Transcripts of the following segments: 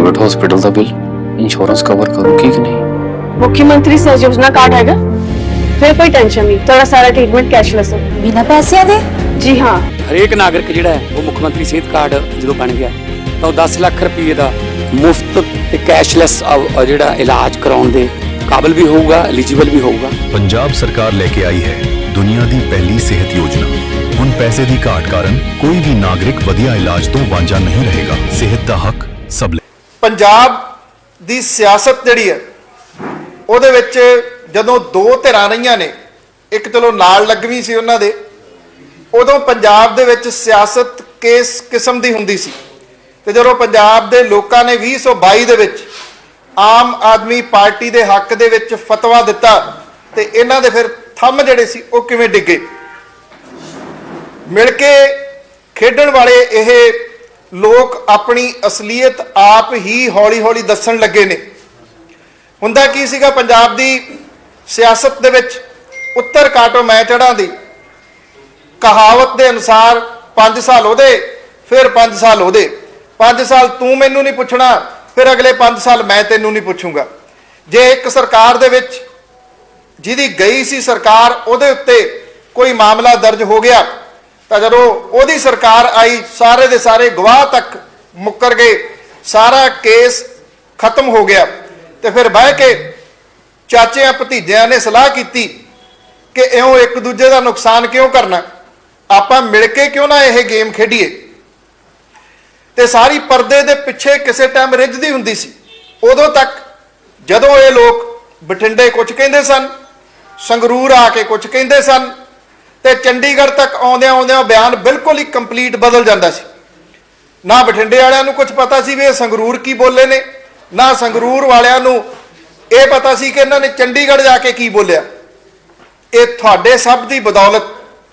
Private hospital ਦਾ bill insurance cover ਕਰੂਗੀ ਕਿ ਨਹੀਂ ਮੁੱਖ ਮੰਤਰੀ ਸਹਿ ਯੋਜਨਾ ਕਾਰਡ ਹੈਗਾ ਫਿਰ ਕੋਈ ਟੈਨਸ਼ਨ ਨਹੀਂ ਤੁਹਾਡਾ ਸਾਰਾ ਟ੍ਰੀਟਮੈਂਟ ਕੈਸ਼ਲੈਸ ਹੈ ਬਿਨਾਂ ਪੈਸਿਆਂ ਦੇ ਜੀ ਹਾਂ ਹਰੇਕ ਨਾਗਰਿਕ ਜਿਹੜਾ ਹੈ ਉਹ ਮੁੱਖ ਮੰਤਰੀ ਸਿਹਤ ਕਾਰਡ ਜਦੋਂ ਬਣ ਗਿਆ ਤਾਂ ਉਹ 10 ਲੱਖ ਰੁਪਏ ਦਾ ਮੁਫਤ ਤੇ ਕੈਸ਼ਲੈਸ ਜਿਹੜਾ ਇਲਾਜ ਕਰਾਉਣ ਦੇ ਕਾਬਿਲ ਵੀ ਹੋਊਗਾ ਐਲੀਜੀਬਲ ਵੀ ਹੋਊਗਾ ਪੰਜਾਬ ਸਰਕਾਰ ਲੈ ਕੇ ਆਈ ਹੈ ਦੁਨੀਆ ਦੀ ਪਹਿਲੀ ਸਿਹਤ ਯੋਜਨਾ ਹੁਣ ਪੈਸੇ ਦੀ ਘਾਟ ਕਾਰਨ ਕੋਈ ਵੀ ਨਾਗਰਿਕ ਵਧੀਆ ਇਲਾਜ ਤੋਂ ਵਾਂਝਾ ਨਹੀਂ ਰਹੇਗਾ ਸਿਹਤ ਦਾ ਹੱਕ ਸਭ ਲਈ ਪੰਜਾਬ ਦੀ ਸਿਆਸਤ ਜਿਹੜੀ ਹੈ, ਉਹਦੇ ਵਿੱਚ ਜਦੋਂ ਦੋ ਧਿਰਾਂ ਰਹੀਆਂ ਨੇ, ਇੱਕ ਚਲੋ ਨਾਲ ਲੱਗਵੀਂ ਸੀ ਉਹਨਾਂ ਦੇ, ਉਦੋਂ ਪੰਜਾਬ ਦੇ ਵਿੱਚ ਸਿਆਸਤ ਕਿਸ ਕਿਸਮ ਦੀ ਹੁੰਦੀ ਸੀ? ਤੇ ਜਦੋਂ ਪੰਜਾਬ ਦੇ ਲੋਕਾਂ ਨੇ 2022 ਦੇ ਵਿੱਚ ਆਮ ਆਦਮੀ ਪਾਰਟੀ ਦੇ ਹੱਕ ਦੇ ਵਿੱਚ ਫਤਵਾ ਦਿੱਤਾ, ਤੇ ਇਹਨਾਂ ਦੇ ਫਿਰ ਥੰਮ ਜਿਹੜੇ ਸੀ, ਉਹ ਕਿਵੇਂ ਡਿੱਗੇ? ਮਿਲ ਕੇ ਖੇਡਣ ਵਾਲੇ ਇਹ ਲੋਕ ਆਪਣੀ ਅਸਲੀਅਤ ਆਪ ਹੀ ਹੌਲੀ-ਹੌਲੀ ਦੱਸਣ ਲੱਗੇ ਨੇ। ਹੁੰਦਾ ਕੀ ਸੀਗਾ ਪੰਜਾਬ ਦੀ ਸਿਆਸਤ ਦੇ ਵਿੱਚ ਉੱਤਰ ਕਾਟੋ ਮੈਂ ਚੜਾਂ ਦੀ, ਕਹਾਵਤ ਦੇ ਅਨੁਸਾਰ 5 ਸਾਲ ਉਹਦੇ, ਫਿਰ 5 ਸਾਲ ਉਹਦੇ। 5 ਸਾਲ ਤੂੰ ਮੈਨੂੰ ਨਹੀਂ ਪੁੱਛਣਾ, ਫਿਰ ਅਗਲੇ 5 ਸਾਲ ਮੈਂ ਤੈਨੂੰ ਨਹੀਂ ਪੁੱਛੂੰਗਾ। ਜੇ ਇੱਕ ਸਰਕਾਰ ਦੇ ਵਿੱਚ ਜਿਹਦੀ ਗਈ ਸੀ ਸਰਕਾਰ, ਉਹਦੇ ਉੱਤੇ ਕੋਈ ਮਾਮਲਾ ਦਰਜ ਹੋ ਗਿਆ ਤਾਂ ਜਦੋਂ ਉਹਦੀ ਸਰਕਾਰ ਆਈ, ਸਾਰੇ ਦੇ ਸਾਰੇ ਗਵਾਹ ਤੱਕ ਮੁੱਕਰ ਗਏ, ਸਾਰਾ ਕੇਸ ਖਤਮ ਹੋ ਗਿਆ। ਤੇ ਫਿਰ ਬਹਿ ਕੇ ਚਾਚਿਆਂ ਭਤੀਜਿਆਂ ਨੇ ਸਲਾਹ ਕੀਤੀ ਕਿ ਇਉਂ ਇੱਕ ਦੂਜੇ ਦਾ ਨੁਕਸਾਨ ਕਿਉਂ ਕਰਨਾ? ਆਪਾਂ ਮਿਲ ਕੇ ਕਿਉਂ ਨਾ ਇਹ ਗੇਮ ਖੇਡੀਏ? ਤੇ ਸਾਰੀ ਪਰਦੇ ਦੇ ਪਿੱਛੇ ਕਿਸੇ ਟਾਈਮ ਰਿੱਝਦੀ ਹੁੰਦੀ ਸੀ। ਉਦੋਂ ਤੱਕ ਜਦੋਂ ਇਹ ਲੋਕ ਬਠਿੰਡੇ ਕੁਝ ਕਹਿੰਦੇ ਸਨ, ਸੰਗਰੂਰ ਆ ਕੇ ਕੁਝ ਕਹਿੰਦੇ ਸਨ ਤੇ ਚੰਡੀਗੜ੍ਹ ਤੱਕ ਆਉਂਦਿਆਂ ਆਉਂਦਿਆਂ ਬਿਆਨ ਬਿਲਕੁਲ ਹੀ ਕੰਪਲੀਟ ਬਦਲ ਜਾਂਦਾ ਸੀ। ਨਾ ਬਠਿੰਡੇ ਵਾਲਿਆਂ ਨੂੰ ਕੁਝ ਪਤਾ ਸੀ ਵੀ ਇਹ ਸੰਗਰੂਰ ਕੀ ਬੋਲੇ ਨੇ, ਨਾ ਸੰਗਰੂਰ ਵਾਲਿਆਂ ਨੂੰ ਇਹ ਪਤਾ ਸੀ ਕਿ ਇਹਨਾਂ ਨੇ ਚੰਡੀਗੜ੍ਹ ਜਾ ਕੇ ਕੀ ਬੋਲਿਆ। ਇਹ ਤੁਹਾਡੇ ਸਭ ਦੀ ਬਦੌਲਤ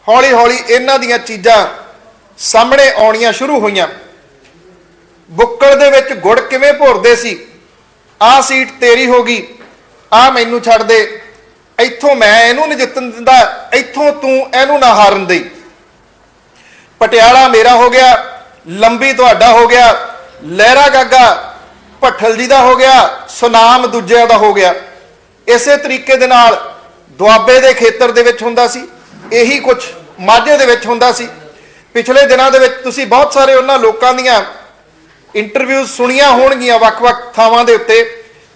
ਹੌਲੀ ਹੌਲੀ ਇਹਨਾਂ ਦੀਆਂ ਚੀਜ਼ਾਂ ਸਾਹਮਣੇ ਆਉਣੀਆਂ ਸ਼ੁਰੂ ਹੋਈਆਂ। ਬੁੱਕੜ ਦੇ ਵਿੱਚ ਗੁੜ ਕਿਵੇਂ ਭੋਰਦੇ ਸੀ? ਆਹ ਸੀਟ ਤੇਰੀ ਹੋ ਗਈ, ਆਹ ਮੈਨੂੰ ਛੱਡ ਦੇ। ਇੱਥੋਂ ਮੈਂ ਇਹਨੂੰ ਨਹੀਂ ਜਿੱਤਣ ਦਿੰਦਾ, ਇੱਥੋਂ ਤੂੰ ਇਹਨੂੰ ਨਾ ਹਾਰਨ ਦੇ ਪਟਿਆਲਾ ਮੇਰਾ ਹੋ ਗਿਆ, ਲੰਬੀ ਤੁਹਾਡਾ ਹੋ ਗਿਆ, ਲਹਿਰਾ ਗਾਗਾ ਭੱਠਲ ਜੀ ਦਾ ਹੋ ਗਿਆ, ਸੁਨਾਮ ਦੂਜਿਆਂ ਦਾ ਹੋ ਗਿਆ। ਇਸੇ ਤਰੀਕੇ ਦੇ ਨਾਲ ਦੁਆਬੇ ਦੇ ਖੇਤਰ ਦੇ ਵਿੱਚ ਹੁੰਦਾ ਸੀ, ਇਹੀ ਕੁਝ ਮਾਝੇ ਦੇ ਵਿੱਚ ਹੁੰਦਾ ਸੀ। ਪਿਛਲੇ ਦਿਨਾਂ ਦੇ ਵਿੱਚ ਤੁਸੀਂ ਬਹੁਤ ਸਾਰੇ ਉਹਨਾਂ ਲੋਕਾਂ ਦੀਆਂ ਇੰਟਰਵਿਊ ਸੁਣੀਆਂ ਹੋਣਗੀਆਂ ਵੱਖ-ਵੱਖ ਥਾਵਾਂ ਦੇ ਉੱਤੇ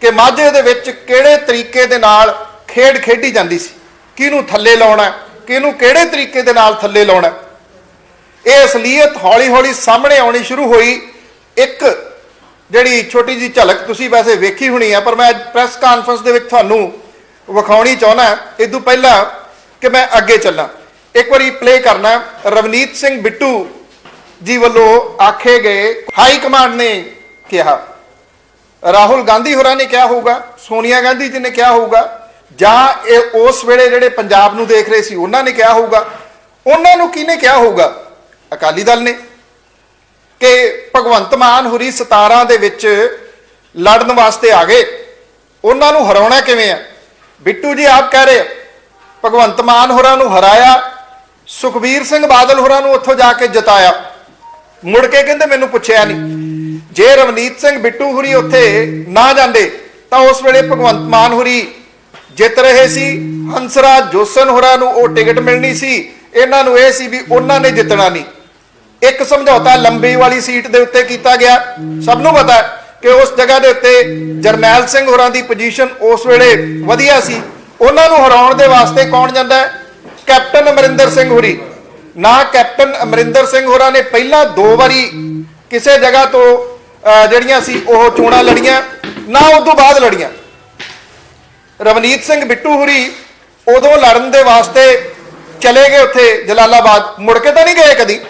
ਕਿ ਮਾਝੇ ਦੇ ਵਿੱਚ ਕਿਹੜੇ ਤਰੀਕੇ ਦੇ ਨਾਲ ਖੇਡ ਖੇਡੀ ਜਾਂਦੀ ਸੀ। ਕਿਹਨੂੰ ਥੱਲੇ ਲਾਉਣਾ ਕਿਹਨੂੰ ਕਿਹੜੇ ਤਰੀਕੇ ਦੇ ਨਾਲ ਥੱਲੇ ਲਾਉਣਾ ਇਹ ਅਸਲੀਅਤ ਹੌਲੀ-ਹੌਲੀ ਸਾਹਮਣੇ ਆਉਣੀ ਸ਼ੁਰੂ ਹੋਈ। ਇੱਕ ਜਿਹੜੀ ਛੋਟੀ ਜੀ ਝਲਕ ਤੁਸੀਂ ਵੈਸੇ ਵੇਖੀ ਹੋਣੀ ਆ, ਪਰ ਮੈਂ ਪ੍ਰੈਸ ਕਾਨਫਰੰਸ ਦੇ ਵਿੱਚ ਤੁਹਾਨੂੰ ਵਿਖਾਉਣੀ ਚਾਹੁੰਦਾ ਇਹ ਤੋਂ ਪਹਿਲਾਂ ਕਿ ਮੈਂ ਅੱਗੇ ਚੱਲਾਂ। ਇੱਕ ਵਾਰੀ ਪਲੇ ਕਰਨਾ ਰਵਨੀਤ ਸਿੰਘ ਬਿੱਟੂ ਜੀ ਵੱਲੋਂ ਆਖੇ ਗਏ ਹਾਈ ਕਮਾਂਡ ਨੇ ਕਿਹਾ। ਰਾਹੁਲ ਗਾਂਧੀ ਹੋਰਾਂ ਨੇ ਕਿਹਾ ਹੋਊਗਾ, ਸੋਨੀਆ ਗਾਂਧੀ ਜੀ ਨੇ ਕਿਹਾ ਹੋਊਗਾ। ਜਾਂ ਇਹ ਉਸ ਵੇਲੇ ਜਿਹੜੇ ਪੰਜਾਬ ਨੂੰ ਦੇਖ ਰਹੇ ਸੀ ਉਹਨਾਂ ਨੇ ਕਿਹਾ ਹੋਊਗਾ। ਉਹਨਾਂ ਨੂੰ ਕਿਹਨੇ ਕਿਹਾ ਹੋਊਗਾ? ਅਕਾਲੀ ਦਲ ਨੇ। ਕਿ ਭਗਵੰਤ ਮਾਨ ਹੁਰੀ 17 ਦੇ ਵਿੱਚ ਲੜਨ ਵਾਸਤੇ ਆ ਗਏ। ਉਹਨਾਂ ਨੂੰ ਹਰਾਉਣਾ ਕਿਵੇਂ ਆ? ਬਿੱਟੂ ਜੀ ਆਪ ਕਹਿ ਰਹੇ ਆ, ਭਗਵੰਤ ਮਾਨ ਹੋਰਾਂ ਨੂੰ ਹਰਾਇਆ ਸੁਖਬੀਰ ਸਿੰਘ ਬਾਦਲ ਹੋਰਾਂ ਨੂੰ ਉੱਥੋਂ ਜਾ ਕੇ ਜਿਤਾਇਆ। ਮੁੜ ਕੇ ਕਹਿੰਦੇ ਮੈਨੂੰ ਪੁੱਛਿਆ ਨਹੀਂ ਜੇ ਰਵਨੀਤ ਸਿੰਘ ਬਿੱਟੂ ਹੁਰੀ ਉੱਥੇ ਨਾ ਜਾਂਦੇ ਤਾਂ ਉਸ ਵੇਲੇ ਭਗਵੰਤ ਮਾਨ ਹੁਰੀ ਜਿੱਤ ਰਹੇ ਸੀ, ਹੰਸਰਾਜ ਜੋਸਨ ਹੋਰਾਂ ਨੂੰ ਉਹ ਟਿਕਟ ਮਿਲਣੀ ਸੀ। ਇਹਨਾਂ ਨੂੰ ਇਹ ਸੀ ਵੀ ਉਹਨਾਂ ਨੇ ਜਿੱਤਣਾ ਨਹੀਂ। ਇੱਕ ਸਮਝੌਤਾ ਲੰਬੀ ਵਾਲੀ ਸੀਟ ਦੇ ਉੱਤੇ ਕੀਤਾ ਗਿਆ। ਸਭ ਨੂੰ ਪਤਾ ਕਿ ਉਸ ਜਗ੍ਹਾ ਦੇ ਉੱਤੇ ਜਰਨੈਲ ਸਿੰਘ ਹੋਰਾਂ ਦੀ ਪੋਜੀਸ਼ਨ ਉਸ ਵੇਲੇ ਵਧੀਆ ਸੀ। ਉਹਨਾਂ ਨੂੰ ਹਰਾਉਣ ਦੇ ਵਾਸਤੇ ਕੌਣ ਜਾਂਦਾ ਕੈਪਟਨ ਅਮਰਿੰਦਰ ਸਿੰਘ ਹੋਰੀ। ਨਾ ਕੈਪਟਨ ਅਮਰਿੰਦਰ ਸਿੰਘ ਹੋਰਾਂ ਨੇ ਪਹਿਲਾਂ ਦੋ ਵਾਰੀ ਕਿਸੇ ਜਗ੍ਹਾ ਤੋਂ ਜਿਹੜੀਆਂ ਸੀ ਉਹ ਚੋਣਾਂ ਲੜੀਆਂ, ਨਾ ਉਸ ਤੋਂ ਬਾਅਦ ਲੜੀਆਂ। ਰਵਨੀਤ ਸਿੰਘ ਬਿੱਟੂ ਹੁਰੀ ਉਦੋਂ ਲੜਨ ਦੇ ਵਾਸਤੇ ਚਲੇ ਗਏ ਉੱਥੇ ਜਲਾਲਾਬਾਦ। ਮੁੜ ਕੇ ਤਾਂ ਨਹੀਂ ਗਏ ਕਦੀ।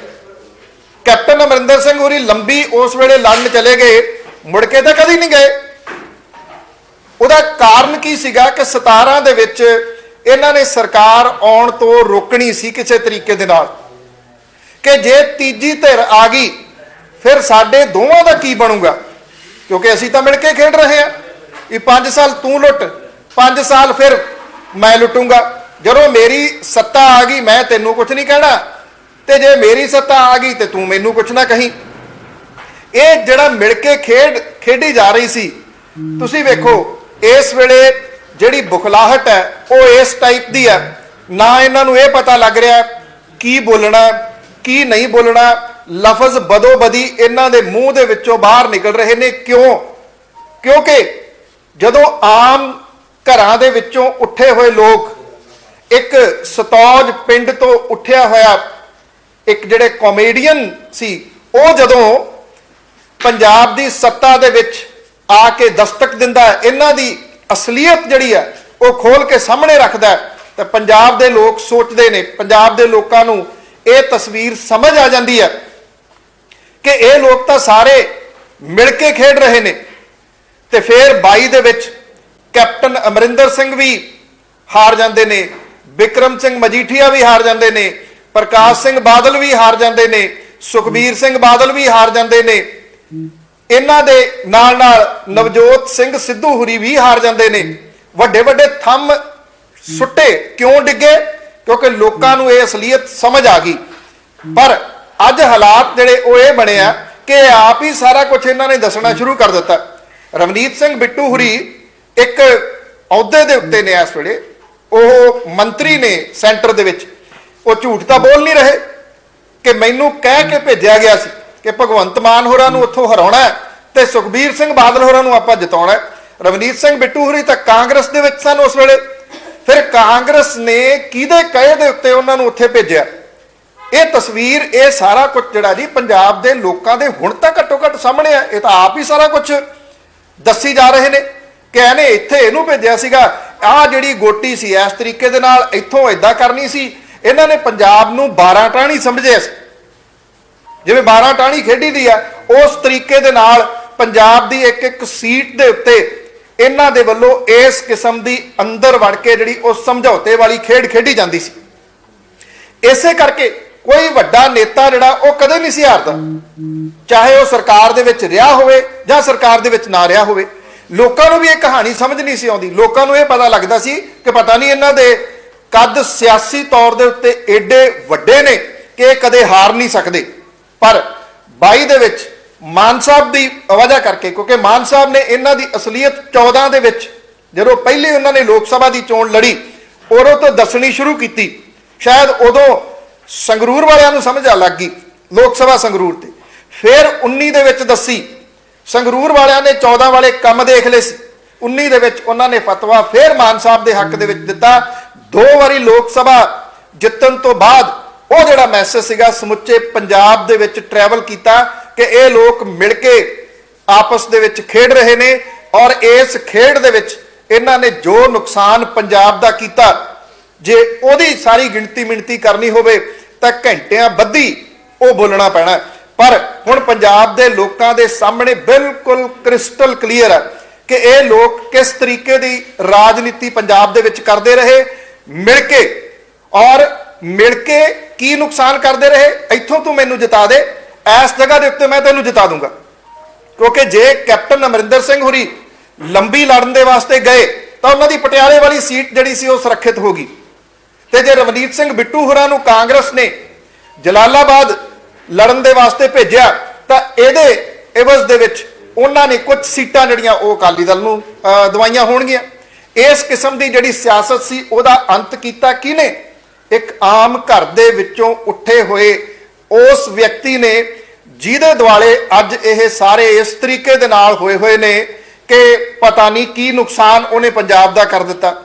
ਕੈਪਟਨ ਅਮਰਿੰਦਰ ਸਿੰਘ ਹੁਰੀ ਲੰਬੀ ਉਸ ਵੇਲੇ ਲੜਨ ਚਲੇ ਗਏ। ਮੁੜ ਕੇ ਤਾਂ ਕਦੀ ਨਹੀਂ ਗਏ। ਉਹਦਾ ਕਾਰਨ ਕੀ ਸੀਗਾ ਕਿ 17 ਦੇ ਵਿੱਚ ਇਹਨਾਂ ਨੇ ਸਰਕਾਰ ਆਉਣ ਤੋਂ ਰੋਕਣੀ ਸੀ ਕਿਸੇ ਤਰੀਕੇ ਦੇ ਨਾਲ। ਕਿ ਜੇ ਤੀਜੀ ਧਿਰ ਆ ਗਈ, ਫਿਰ ਸਾਡੇ ਦੋਵਾਂ ਦਾ ਕੀ ਬਣੂਗਾ? ਕਿਉਂਕਿ ਅਸੀਂ ਤਾਂ ਮਿਲ ਕੇ ਖੇਡ ਰਹੇ ਹਾਂ। ਇਹ 5 ਸਾਲ ਤੂੰ ਲੁੱਟ। 5 ਸਾਲ ਫਿਰ ਮੈਂ ਲੁੱਟੂੰਗਾ। ਜਦੋਂ ਮੇਰੀ ਸੱਤਾ ਆ ਗਈ, ਮੈਂ ਤੈਨੂੰ ਕੁਝ ਨਹੀਂ ਕਹਿਣਾ। ਤੇ ਜੇ ਮੇਰੀ ਸੱਤਾ ਆ ਗਈ, ਤੇ ਤੂੰ ਮੈਨੂੰ ਕੁਝ ਨਾ ਕਹੀਂ। ਇਹ ਜਿਹੜਾ ਮਿਲ ਕੇ ਖੇਡ, ਖੇਡੀ ਜਾ ਰਹੀ ਸੀ, ਤੁਸੀਂ ਵੇਖੋ, ਇਸ ਵੇਲੇ ਜਿਹੜੀ ਬੁਖਲਾਹਟ ਹੈ, ਉਹ ਇਸ ਟਾਈਪ ਦੀ ਹੈ। ਨਾ ਇਹਨਾਂ ਨੂੰ ਇਹ ਪਤਾ ਲੱਗ ਰਿਹਾ ਕੀ ਬੋਲਣਾ, ਕੀ ਨਹੀਂ ਬੋਲਣਾ। ਲਫ਼ਜ਼ ਬਦੋਬਦੀ ਇਹਨਾਂ ਦੇ ਮੂੰਹ ਦੇ ਵਿੱਚੋਂ ਬਾਹਰ ਨਿਕਲ ਰਹੇ ਨੇ। ਕਿਉਂ? ਕਿਉਂਕਿ ਜਦੋਂ ਆਮ ਘਰਾਂ ਦੇ ਵਿੱਚੋਂ ਉੱਠੇ ਹੋਏ ਲੋਕ ਇੱਕ ਸਤੌਜ ਪਿੰਡ ਤੋਂ ਉੱਠਿਆ ਹੋਇਆ ਇੱਕ ਜਿਹੜੇ ਕਾਮੇਡੀਅਨ ਸੀ, ਉਹ ਜਦੋਂ ਪੰਜਾਬ ਦੀ ਸੱਤਾ ਦੇ ਵਿੱਚ ਆ ਕੇ ਦਸਤਕ ਦਿੰਦਾ ਇਹਨਾਂ ਦੀ ਅਸਲੀਅਤ ਜਿਹੜੀ ਹੈ, ਉਹ ਖੋਲ ਕੇ ਸਾਹਮਣੇ ਰੱਖਦਾ ਤਾਂ ਪੰਜਾਬ ਦੇ ਲੋਕ ਸੋਚਦੇ ਨੇ, ਪੰਜਾਬ ਦੇ ਲੋਕਾਂ ਨੂੰ ਇਹ ਤਸਵੀਰ ਸਮਝ ਆ ਜਾਂਦੀ ਹੈ ਕਿ ਇਹ ਲੋਕ ਤਾਂ ਸਾਰੇ ਮਿਲ ਕੇ ਖੇਡ ਰਹੇ ਨੇ ਤੇ ਫਿਰ 22 ਦੇ ਵਿੱਚ ਕੈਪਟਨ ਅਮਰਿੰਦਰ ਸਿੰਘ ਵੀ ਹਾਰ ਜਾਂਦੇ ਨੇ ਵਿਕਰਮ ਸਿੰਘ ਮਜੀਠੀਆ ਵੀ ਹਾਰ ਜਾਂਦੇ ਨੇ, ਪ੍ਰਕਾਸ਼ ਸਿੰਘ ਬਾਦਲ ਵੀ ਹਾਰ ਜਾਂਦੇ ਨੇ, ਸੁਖਬੀਰ ਸਿੰਘ ਬਾਦਲ ਵੀ ਹਾਰ ਜਾਂਦੇ ਨੇ। ਇਹਨਾਂ ਦੇ ਨਾਲ ਨਾਲ ਨਵਜੋਤ ਸਿੰਘ ਸਿੱਧੂ ਹੁਰੀ ਵੀ ਹਾਰ ਜਾਂਦੇ ਨੇ। ਵੱਡੇ ਵੱਡੇ ਥੰਮ ਸੁੱਟੇ ਕਿਉਂ ਡਿੱਗੇ? ਕਿਉਂਕਿ ਲੋਕਾਂ ਨੂੰ ਇਹ ਅਸਲੀਅਤ ਸਮਝ ਆ ਗਈ। ਪਰ ਅੱਜ ਹਾਲਾਤ ਜਿਹੜੇ ਉਹ ਇਹ ਬਣਿਆ ਕਿ ਆਪ ਹੀ ਸਾਰਾ ਕੁਝ ਇਹਨਾਂ ਨੇ ਦੱਸਣਾ ਸ਼ੁਰੂ ਕਰ ਦਿੱਤਾ। ਰਵਨੀਤ ਸਿੰਘ ਬਿੱਟੂ ਹੁਰੀ ਇੱਕ ਅਹੁਦੇ ਦੇ ਉੱਤੇ ਨੇ ਇਸ ਵੇਲੇ, ਉਹ ਮੰਤਰੀ ਨੇ ਸੈਂਟਰ ਦੇ ਵਿੱਚ। ਉਹ ਝੂਠ ਤਾਂ ਬੋਲ ਨਹੀਂ ਰਹੇ ਕਿ ਮੈਨੂੰ ਕਹਿ ਕੇ ਭੇਜਿਆ ਗਿਆ ਸੀ ਕਿ ਭਗਵੰਤ ਮਾਨ ਹੋਰਾਂ ਨੂੰ ਉੱਥੋਂ ਹਰਾਉਣਾ ਹੈ ਤੇ ਸੁਖਬੀਰ ਸਿੰਘ ਬਾਦਲ ਹੋਰਾਂ ਨੂੰ ਆਪਾਂ ਜਿਤਾਉਣਾ ਹੈ। ਰਵਨੀਤ ਸਿੰਘ ਬਿੱਟੂ ਹੋਰੀ ਤਾਂ ਕਾਂਗਰਸ ਦੇ ਵਿੱਚ ਸਨ ਉਸ ਵੇਲੇ। ਫਿਰ ਕਾਂਗਰਸ ਨੇ ਕਿਹਦੇ ਕਹੇ ਦੇ ਉੱਤੇ ਉਹਨਾਂ ਨੂੰ ਉੱਥੇ ਭੇਜਿਆ? ਇਹ ਤਸਵੀਰ, ਇਹ ਸਾਰਾ ਕੁਝ ਜਿਹੜਾ ਜੀ ਪੰਜਾਬ ਦੇ ਲੋਕਾਂ ਦੇ ਹੁਣ ਤਾਂ ਘੱਟੋ ਘੱਟ ਸਾਹਮਣੇ ਆ। ਇਹ ਤਾਂ ਆਪ ਹੀ ਸਾਰਾ ਕੁਝ ਦੱਸੀ ਜਾ ਰਹੇ ਨੇ। ਕਿ ਇਹਨੇ ਇੱਥੇ ਇਹਨੂੰ ਭੇਜਿਆ ਸੀਗਾ? ਆਹ ਜਿਹੜੀ ਗੋਟੀ ਸੀ, ਇਸ ਤਰੀਕੇ ਦੇ ਨਾਲ ਇੱਥੋਂ ਇਦਾਂ ਕਰਨੀ ਸੀ। ਇਹਨਾਂ ਨੇ ਪੰਜਾਬ ਨੂੰ 12 ਟਾਣੀ ਸਮਝਿਆ ਸੀ ਜਿਵੇਂ 12 ਟਾਣੀ ਖੇਡੀ ਦੀ ਆ, ਉਸ ਤਰੀਕੇ ਦੇ ਨਾਲ ਪੰਜਾਬ ਦੀ ਇੱਕ ਇੱਕ ਸੀਟ ਦੇ ਉੱਤੇ ਇਹਨਾਂ ਦੇ ਵੱਲੋਂ ਇਸ ਕਿਸਮ ਦੀ ਅੰਦਰ ਵੜ ਕੇ ਜਿਹੜੀ ਉਹ ਸਮਝੌਤੇ ਵਾਲੀ ਖੇਡ ਖੇਡੀ ਜਾਂਦੀ ਸੀ। ਇਸੇ ਕਰਕੇ ਕੋਈ ਵੱਡਾ ਨੇਤਾ ਜਿਹੜਾ, ਉਹ ਕਦੇ ਨਹੀਂ ਸੀ ਹਾਰਦਾ। ਚਾਹੇ ਉਹ ਸਰਕਾਰ ਦੇ ਵਿੱਚ ਰਿਹਾ ਹੋਵੇ ਜਾਂ ਸਰਕਾਰ ਦੇ ਵਿੱਚ ਨਾ ਰਿਹਾ ਹੋਵੇ। ਲੋਕਾਂ ਨੂੰ ਵੀ ਇਹ ਕਹਾਣੀ ਸਮਝ ਨਹੀਂ ਸੀ ਆਉਂਦੀ। ਲੋਕਾਂ ਨੂੰ ਇਹ ਪਤਾ ਲੱਗਦਾ ਸੀ ਕਿ ਪਤਾ ਨਹੀਂ ਇਹਨਾਂ ਦੇ ਕੱਦ ਸਿਆਸੀ ਤੌਰ ਦੇ ਉੱਤੇ ਏਡੇ ਵੱਡੇ ਨੇ ਕਿ ਇਹ ਕਦੇ ਹਾਰ ਨਹੀਂ ਸਕਦੇ। ਪਰ 22 ਦੇ ਵਿੱਚ ਮਾਨ ਸਾਹਿਬ ਦੀ ਵਜ੍ਹਾ ਕਰਕੇ, ਕਿਉਂਕਿ ਮਾਨ ਸਾਹਿਬ ਨੇ ਇਹਨਾਂ ਦੀ ਅਸਲੀਅਤ 14 ਦੇ ਵਿੱਚ, ਜਦੋਂ ਪਹਿਲੇ ਉਹਨਾਂ ਨੇ ਲੋਕ ਸਭਾ ਦੀ ਚੋਣ ਲੜੀ, ਉਦੋਂ ਤੋਂ ਦੱਸਣੀ ਸ਼ੁਰੂ ਕੀਤੀ। ਸ਼ਾਇਦ ਉਦੋਂ ਸੰਗਰੂਰ ਵਾਲਿਆਂ ਨੂੰ ਸਮਝ ਆ ਲੱਗ ਗਈ, ਲੋਕ ਸਭਾ ਸੰਗਰੂਰ ਤੇ। ਫਿਰ 19 ਦੇ ਵਿੱਚ ਦੱਸੀ ਸੰਗਰੂਰ ਵਾਲਿਆਂ ਨੇ 14 ਵਾਲੇ ਕੰਮ ਦੇਖ ਲਏ ਸੀ। 19 ਦੇ ਵਿੱਚ ਉਹਨਾਂ ਨੇ ਫਤਵਾ ਫਿਰ ਮਾਨ ਸਾਹਿਬ ਦੇ ਹੱਕ ਦੇ ਵਿੱਚ ਦਿੱਤਾ। ਦੋ ਵਾਰੀ ਲੋਕ ਸਭਾ ਜਿੱਤਣ ਤੋਂ ਬਾਅਦ ਉਹ ਜਿਹੜਾ ਮੈਸੇਜ ਸੀਗਾ, ਸਮੁੱਚੇ ਪੰਜਾਬ ਦੇ ਵਿੱਚ ਟਰੈਵਲ ਕੀਤਾ ਕਿ ਇਹ ਲੋਕ ਮਿਲ ਕੇ ਆਪਸ ਦੇ ਵਿੱਚ ਖੇਡ ਰਹੇ ਨੇ ਔਰ ਇਸ ਖੇਡ ਦੇ ਵਿੱਚ ਇਹਨਾਂ ਨੇ ਜੋ ਨੁਕਸਾਨ ਪੰਜਾਬ ਦਾ ਕੀਤਾ, ਜੇ ਉਹਦੀ ਸਾਰੀ ਗਿਣਤੀ ਮਿਣਤੀ ਕਰਨੀ ਹੋਵੇ ਤਾਂ ਘੰਟਿਆਂ ਬੱਧੀ ਉਹ ਬੋਲਣਾ ਪੈਣਾ। ਪਰ ਹੁਣ ਪੰਜਾਬ ਦੇ ਲੋਕਾਂ ਦੇ ਸਾਹਮਣੇ ਬਿਲਕੁਲ ਕ੍ਰਿਸਟਲ ਕਲੀਅਰ ਹੈ ਕਿ ਇਹ ਲੋਕ ਕਿਸ ਤਰੀਕੇ ਦੀ ਰਾਜਨੀਤੀ ਪੰਜਾਬ ਦੇ ਵਿੱਚ ਕਰਦੇ ਰਹੇ, ਮਿਲ ਕੇ ਔਰ ਮਿਲ ਕੇ ਕੀ ਨੁਕਸਾਨ ਕਰਦੇ ਰਹੇ? ਇੱਥੋਂ ਤੂੰ ਮੈਨੂੰ ਜਿਤਾ ਦੇ, ਇਸ ਜਗ੍ਹਾ ਦੇ ਉੱਤੇ ਮੈਂ ਤੈਨੂੰ ਜਿਤਾ ਦੂੰਗਾ। ਕਿਉਂਕਿ ਜੇ ਕੈਪਟਨ ਅਮਰਿੰਦਰ ਸਿੰਘ ਹੁਰੀ ਲੰਬੀ ਲੜਨ ਦੇ ਵਾਸਤੇ ਗਏ, ਤਾਂ ਉਹਨਾਂ ਦੀ ਪਟਿਆਲੇ ਵਾਲੀ ਸੀਟ ਜਿਹੜੀ ਸੀ ਉਹ ਸੁਰੱਖਿਅਤ ਹੋ ਗਈ। ਤੇ ਜੇ ਰਵਨੀਤ ਸਿੰਘ ਬਿੱਟੂ ਹੋਰਾਂ ਨੂੰ ਕਾਂਗਰਸ ਨੇ ਜਲਾਲਾਬਾਦ ਲੜਨ ਦੇ ਵਾਸਤੇ ਭੇਜਿਆ, ਤਾਂ ਇਹਦੇ ਇਵਜ਼ ਦੇ ਵਿੱਚ ਉਹਨਾਂ ਨੇ ਕੁਝ ਸੀਟਾਂ ਜਿਹੜੀਆਂ ਉਹ ਅਕਾਲੀ ਦਲ ਨੂੰ ਦਵਾਈਆਂ ਹੋਣਗੀਆਂ। ਇਸ ਕਿਸਮ ਦੀ ਜਿਹੜੀ ਸਿਆਸਤ ਸੀ, ਉਹਦਾ ਅੰਤ ਕੀਤਾ ਕਿਹਨੇ? ਇੱਕ ਆਮ ਘਰ ਦੇ ਵਿੱਚੋਂ ਉੱਠੇ ਹੋਏ ਉਸ ਵਿਅਕਤੀ ਨੇ, ਜਿਹਦੇ ਦੁਆਲੇ ਅੱਜ ਇਹ ਸਾਰੇ ਇਸ ਤਰੀਕੇ ਦੇ ਨਾਲ ਹੋਏ ਹੋਏ ਨੇ ਕਿ ਪਤਾ ਨਹੀਂ ਕੀ ਨੁਕਸਾਨ ਉਹਨੇ ਪੰਜਾਬ ਦਾ ਕਰ ਦਿੱਤਾ।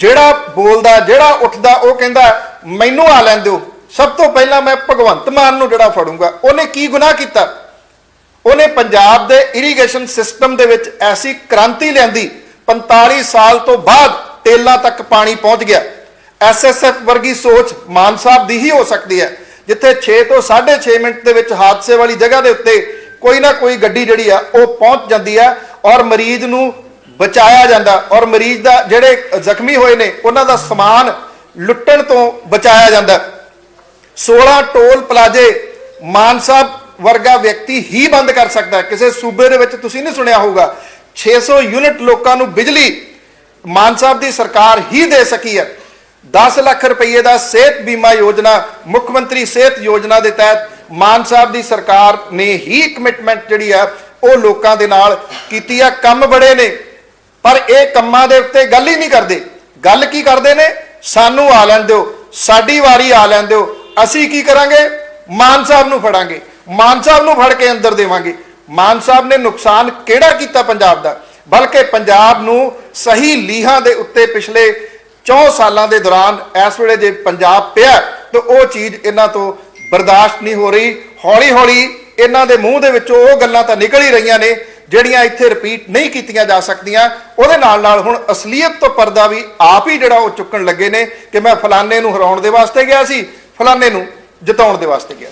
ਜਿਹੜਾ ਬੋਲਦਾ, ਜਿਹੜਾ ਉੱਠਦਾ, ਉਹ ਕਹਿੰਦਾ, ਮੈਨੂੰ ਆ ਲੈਣ ਦਿਓ। ਸਭ ਤੋਂ ਪਹਿਲਾਂ ਮੈਂ ਭਗਵੰਤ ਮਾਨ ਨੂੰ ਜਿਹੜਾ ਫੜੂੰਗਾ, ਉਹਨੇ ਕੀ ਗੁਨਾਹ ਕੀਤਾ? ਉਹਨੇ ਪੰਜਾਬ ਦੇ ਇਰੀਗੇਸ਼ਨ ਸਿਸਟਮ ਦੇ ਵਿੱਚ ਐਸੀ ਕ੍ਰਾਂਤੀ ਲਿਆਂਦੀ 45 ਸਾਲ ਤੋਂ ਬਾਅਦ ਟੇਲਾਂ ਤੱਕ ਪਾਣੀ ਪਹੁੰਚ ਗਿਆ। ਐਸਐਸਐਫ ਵਰਗੀ ਸੋਚ ਮਾਨ ਸਾਹਿਬ ਦੀ ਹੀ ਹੋ ਸਕਦੀ ਹੈ, ਜਿੱਥੇ 6 ਤੋਂ 6.5 ਮਿੰਟ ਦੇ ਵਿੱਚ ਹਾਦਸੇ ਵਾਲੀ ਜਗ੍ਹਾ ਦੇ ਉੱਤੇ ਕੋਈ ਨਾ ਕੋਈ ਗੱਡੀ ਜਿਹੜੀ ਆ, ਉਹ ਪਹੁੰਚ ਜਾਂਦੀ ਹੈ ਔਰ ਮਰੀਜ਼ ਨੂੰ ਬਚਾਇਆ ਜਾਂਦਾ। ਔਰ ਮਰੀਜ਼ ਦਾ ਜਿਹੜੇ ਜ਼ਖਮੀ ਹੋਏ ਨੇ, ਉਹਨਾਂ ਦਾ ਸਮਾਨ ਲੁੱਟਣ ਤੋਂ ਬਚਾਇਆ ਜਾਂਦਾ। 16 ਟੋਲ ਪਲਾਜ਼ੇ ਮਾਨ ਸਾਹਿਬ ਵਰਗਾ ਵਿਅਕਤੀ ਹੀ ਬੰਦ ਕਰ ਸਕਦਾ ਕਿਸੇ ਸੂਬੇ ਦੇ ਵਿੱਚ ਤੁਸੀਂ ਨਹੀਂ ਸੁਣਿਆ ਹੋਊਗਾ। 600 ਯੂਨਿਟ ਲੋਕਾਂ ਨੂੰ ਬਿਜਲੀ ਮਾਨ ਸਾਹਿਬ ਦੀ ਸਰਕਾਰ ਹੀ ਦੇ ਸਕੀ ਹੈ। 10 ਲੱਖ ਰੁਪਏ ਦਾ ਸਿਹਤ ਬੀਮਾ ਯੋਜਨਾ, ਮੁੱਖ ਮੰਤਰੀ ਸਿਹਤ ਯੋਜਨਾ ਦੇ ਤਹਿਤ ਮਾਨ ਸਾਹਿਬ ਦੀ ਸਰਕਾਰ ਨੇ ਹੀ ਕਮਿਟਮੈਂਟ ਜਿਹੜੀ ਹੈ, ਉਹ ਲੋਕਾਂ ਦੇ ਨਾਲ ਕੀਤੀ ਆ ਕੰਮ ਬੜੇ ਨੇ, ਪਰ ਇਹ ਕੰਮਾਂ ਦੇ ਉੱਤੇ ਗੱਲ ਹੀ ਨਹੀਂ ਕਰਦੇ। ਗੱਲ ਕੀ ਕਰਦੇ ਨੇ? ਸਾਨੂੰ ਆ ਲੈਣ ਦਿਓ, ਸਾਡੀ ਵਾਰੀ ਆ ਲੈਣ ਦਿਓ। ਅਸੀਂ ਕੀ ਕਰਾਂਗੇ? ਮਾਨ ਸਾਹਿਬ ਨੂੰ ਫੜਾਂਗੇ। ਮਾਨ ਸਾਹਿਬ ਨੂੰ ਫੜ ਕੇ ਅੰਦਰ ਦੇਵਾਂਗੇ। ਮਾਨ ਸਾਹਿਬ ਨੇ ਨੁਕਸਾਨ ਕਿਹੜਾ ਕੀਤਾ ਪੰਜਾਬ ਦਾ? ਬਲਕਿ ਪੰਜਾਬ ਨੂੰ ਸਹੀ ਲੀਹਾਂ ਦੇ ਉੱਤੇ ਪਿਛਲੇ 4 ਸਾਲਾਂ ਦੇ ਦੌਰਾਨ ਇਸ ਵੇਲੇ ਜੇ ਪੰਜਾਬ ਪਿਆ ਤਾਂ ਉਹ ਚੀਜ਼ ਇਹਨਾਂ ਤੋਂ ਬਰਦਾਸ਼ਤ ਨਹੀਂ ਹੋ ਰਹੀ। ਹੌਲੀ ਹੌਲੀ ਇਹਨਾਂ ਦੇ ਮੂੰਹ ਦੇ ਵਿੱਚੋਂ ਉਹ ਗੱਲਾਂ ਤਾਂ ਨਿਕਲ ਹੀ ਰਹੀਆਂ ਨੇ, ਜਿਹੜੀਆਂ ਇੱਥੇ ਰਿਪੀਟ ਨਹੀਂ ਕੀਤੀਆਂ ਜਾ ਸਕਦੀਆਂ। ਉਹਦੇ ਨਾਲ ਨਾਲ ਹੁਣ ਅਸਲੀਅਤ ਤੋਂ ਪਰਦਾ ਵੀ ਆਪ ਹੀ ਜਿਹੜਾ ਉਹ ਚੁੱਕਣ ਲੱਗੇ ਨੇ ਕਿ ਮੈਂ ਫਲਾਣੇ ਨੂੰ ਹਰਾਉਣ ਦੇ ਵਾਸਤੇ ਗਿਆ ਸੀ। ਫਲਾਣੇ ਨੂੰ ਜਿਤਾਉਣ ਦੇ ਵਾਸਤੇ ਗਿਆ